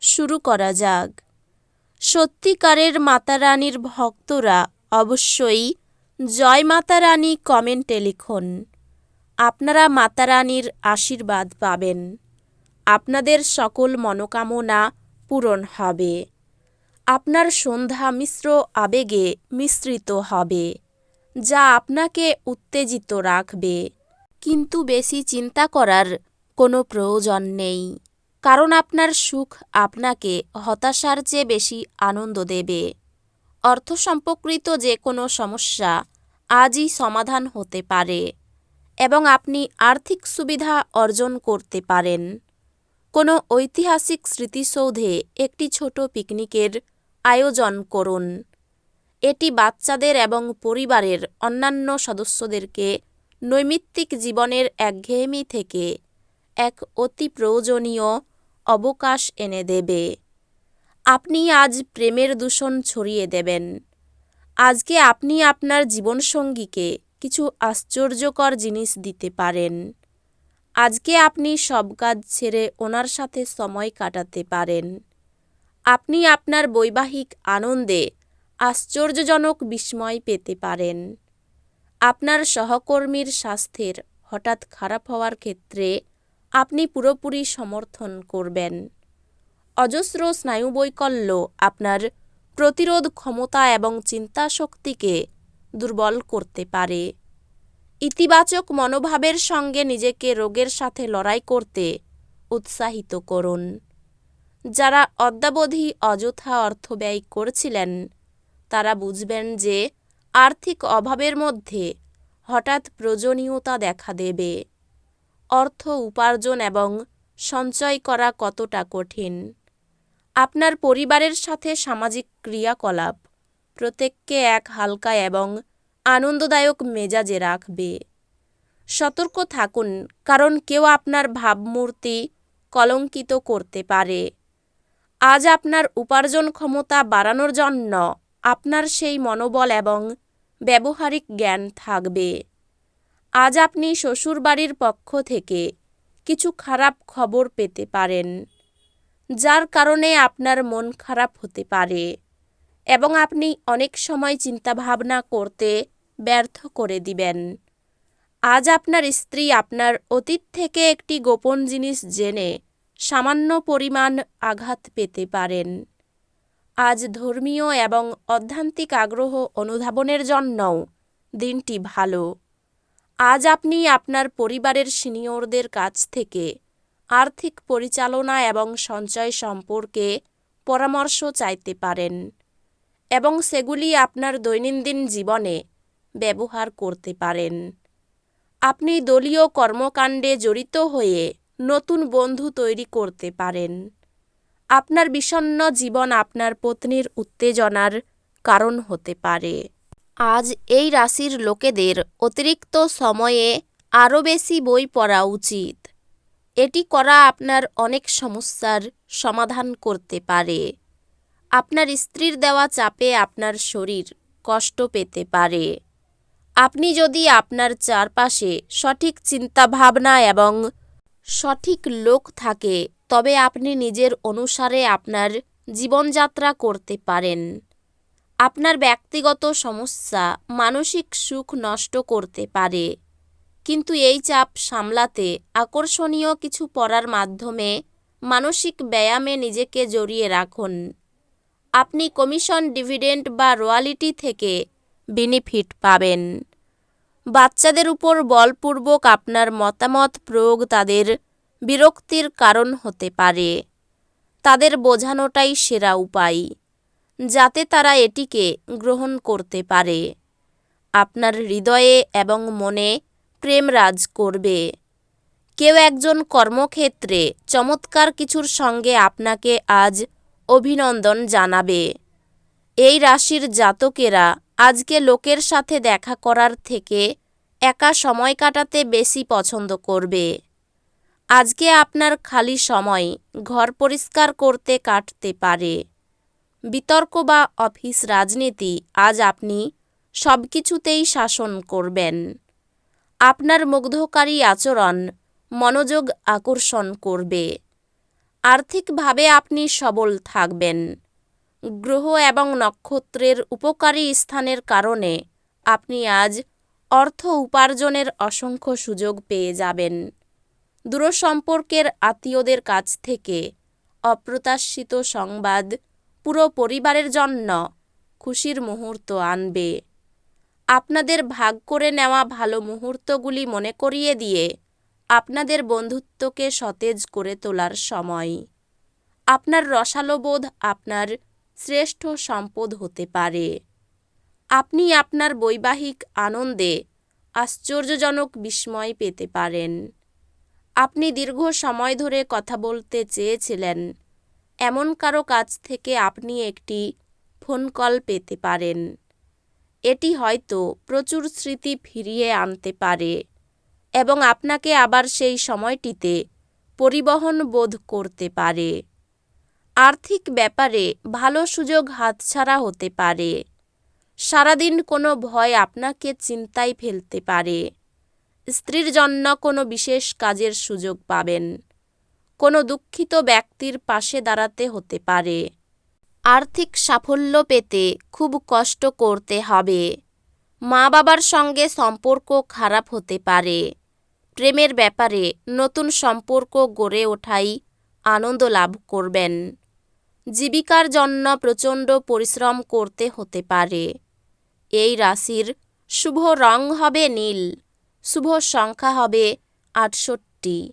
শুরু করা যাক। সত্যিকারের মাতারানীর ভক্তরা অবশ্যই জয় মাতা রানী কমেন্টে লিখুন। আপনারা মাতারানীর আশীর্বাদ পাবেন। আপনাদের সকল মনোকামনা পূরণ হবে। আপনার সন্ধ্যা মিশ্র আবেগে মিশ্রিত হবে, যা আপনাকে উত্তেজিত রাখবে। কিন্তু বেশি চিন্তা করার কোনো প্রয়োজন নেই। কারণ আপনার সুখ আপনাকে হতাশার চেয়ে বেশি আনন্দ দেবে। অর্থ সম্পর্কিত যে কোনো সমস্যা আজই সমাধান হতে পারে এবং আপনি আর্থিক সুবিধা অর্জন করতে পারেন। কোনো ঐতিহাসিক স্মৃতিসৌধে একটি ছোট পিকনিকের আয়োজন করুন। এটি বাচ্চাদের এবং পরিবারের অন্যান্য সদস্যদেরকে নৈমিত্তিক জীবনের একঘেয়েমি থেকে এক অতি প্রয়োজনীয় অবকাশ এনে দেবে। আপনি আজ প্রেমের দূষণ ছড়িয়ে দেবেন। আজকে আপনি আপনার জীবনসঙ্গীকে কিছু আশ্চর্যকর জিনিস দিতে পারেন। আজকে আপনি সব কাজ ছেড়ে ওনার সাথে সময় কাটাতে পারেন। আপনি আপনার বৈবাহিক আনন্দে আশ্চর্যজনক বিস্ময় পেতে পারেন। আপনার সহকর্মীর স্বাস্থ্যের হঠাৎ খারাপ হওয়ার ক্ষেত্রে আপনি পুরোপুরি সমর্থন করবেন। অজস্র স্নায়ুবৈকল্য আপনার প্রতিরোধ ক্ষমতা এবং চিন্তাশক্তিকে দুর্বল করতে পারে। ইতিবাচক মনোভাবের সঙ্গে নিজেকে রোগের সাথে লড়াই করতে উৎসাহিত করুন। যারা অদ্যাবধি অযথা অর্থ ব্যয় করছিলেন, তারা বুঝবেন যে আর্থিক অভাবের মধ্যে হঠাৎ প্রয়োজনীয়তা দেখা দেবে। অর্থ উপার্জন এবং সঞ্চয় করা কতটা কঠিন? আপনার পরিবারের সাথে সামাজিক ক্রিয়াকলাপ প্রত্যেককে এক হালকা এবং আনন্দদায়ক মেজাজে রাখবে। সতর্ক থাকুন, কারণ কেউ আপনার ভাবমূর্তি কলঙ্কিত করতে পারে। আজ আপনার উপার্জন ক্ষমতা বাড়ানোর জন্য আপনার সেই মনোবল এবং ব্যবহারিক জ্ঞান থাকবে। আজ আপনি শ্বশুরবাড়ির পক্ষ থেকে কিছু খারাপ খবর পেতে পারেন, যার কারণে আপনার মন খারাপ হতে পারে এবং আপনি অনেক সময় চিন্তাভাবনা করতে ব্যর্থ করে দিবেন। আজ আপনার স্ত্রী আপনার অতীত থেকে একটি গোপন জিনিস জেনে সামান্য পরিমাণ আঘাত পেতে পারেন। আজ ধর্মীয় এবং অধ্যান্তিক আগ্রহ অনুধাবনের জন্যও দিনটি ভালো। আজ আপনি আপনার পরিবারের সিনিয়রদের কাছ থেকে আর্থিক পরিচালনা এবং সঞ্চয় সম্পর্কে পরামর্শ চাইতে পারেন এবং সেগুলি আপনার দৈনন্দিন জীবনে ব্যবহার করতে পারেন। আপনি দলীয় কর্মকাণ্ডে জড়িত হয়ে নতুন বন্ধু তৈরি করতে পারেন। আপনার বিষণ্ন জীবন আপনার পত্নীর উত্তেজনার কারণ হতে পারে। আজ এই রাশির লোকেদের অতিরিক্ত সময়ে আরও বেশি বই পড়া উচিত। এটি করা আপনার অনেক সমস্যার সমাধান করতে পারে। আপনার স্ত্রীর দেওয়া চাপে আপনার শরীর কষ্ট পেতে পারে। আপনি যদি আপনার চারপাশে সঠিক চিন্তাভাবনা এবং সঠিক লোক থাকে, তবে আপনি নিজের অনুসারে আপনার জীবনযাত্রা করতে পারেন। আপনার ব্যক্তিগত সমস্যা মানসিক সুখ নষ্ট করতে পারে। কিন্তু এই চাপ সামলাতে আকর্ষণীয় কিছু পড়ার মাধ্যমে মানসিক ব্যায়ামে নিজেকে জড়িয়ে রাখুন। আপনি কমিশন, ডিভিডেন্ড বা রয়্যালিটি থেকে বেনিফিট পাবেন। বাচ্চাদের উপর বলপূর্বক আপনার মতামত প্রয়োগ তাদের বিরক্তির কারণ হতে পারে। তাদের বোঝানোটাই সেরা উপায়। যাতে তারা এটিকে গ্রহণ করতে পারে। আপনার হৃদয়ে এবং মনে প্রেম রাজ করবে। কেউ একজন কর্মক্ষেত্রে চমৎকার কিছুর সঙ্গে আপনাকে আজ অভিনন্দন জানাবে। এই রাশির জাতকেরা আজকে লোকের সাথে দেখা করার থেকে একা সময় কাটাতে বেশি পছন্দ করবে। আজকে আপনার খালি সময় ঘর পরিষ্কার করতে কাটতে পারে। বিতর্ক বা অফিস রাজনীতি, আজ আপনি সব কিছুতেই শাসন করবেন। আপনার মুগ্ধকারী আচরণ মনোযোগ আকর্ষণ করবে। আর্থিকভাবে আপনি সবল থাকবেন। গ্রহ এবং নক্ষত্রের উপকারী স্থানের কারণে আপনি আজ অর্থ উপার্জনের অসংখ্য সুযোগ পেয়ে যাবেন। দূরসম্পর্কের আত্মীয়দের কাছ থেকে অপ্রত্যাশিত সংবাদ পুরো পরিবারের জন্য খুশির মুহূর্ত আনবে। আপনাদের ভাগ করে নেওয়া ভালো মুহূর্তগুলি মনে করিয়ে দিয়ে আপনাদের বন্ধুত্বকে সতেজ করে তোলার সময়। আপনার রসালোবোধ আপনার শ্রেষ্ঠ সম্পদ হতে পারে। আপনি আপনার বৈবাহিক আনন্দে আশ্চর্যজনক বিস্ময় পেতে পারেন। আপনি দীর্ঘ সময় ধরে কথা বলতে চেয়েছিলেন এমন কারও কাছ থেকে আপনি একটি ফোন কল পেতে পারেন। এটি হয়তো প্রচুর স্মৃতি ফিরিয়ে আনতে পারে এবং আপনাকে আবার সেই সময়টিতে পরিবহন বোধ করতে পারে। আর্থিক ব্যাপারে ভালো সুযোগ হাতছাড়া হতে পারে। সারাদিন কোনো ভয় আপনাকে চিন্তায় ফেলতে পারে। স্ত্রীর জন্য কোনো বিশেষ কাজের সুযোগ পাবেন। কোনো দুঃখিত ব্যক্তির পাশে দাঁড়াতে হতে পারে। আর্থিক সাফল্য পেতে খুব কষ্ট করতে হবে। মা বাবার সঙ্গে সম্পর্ক খারাপ হতে পারে। প্রেমের ব্যাপারে নতুন সম্পর্ক গড়ে ওঠাই আনন্দ লাভ করবেন। জীবিকার জন্য প্রচণ্ড পরিশ্রম করতে হতে পারে। এই রাশির শুভ রং হবে নীল, শুভ সংখ্যা হবে আটষট্টি।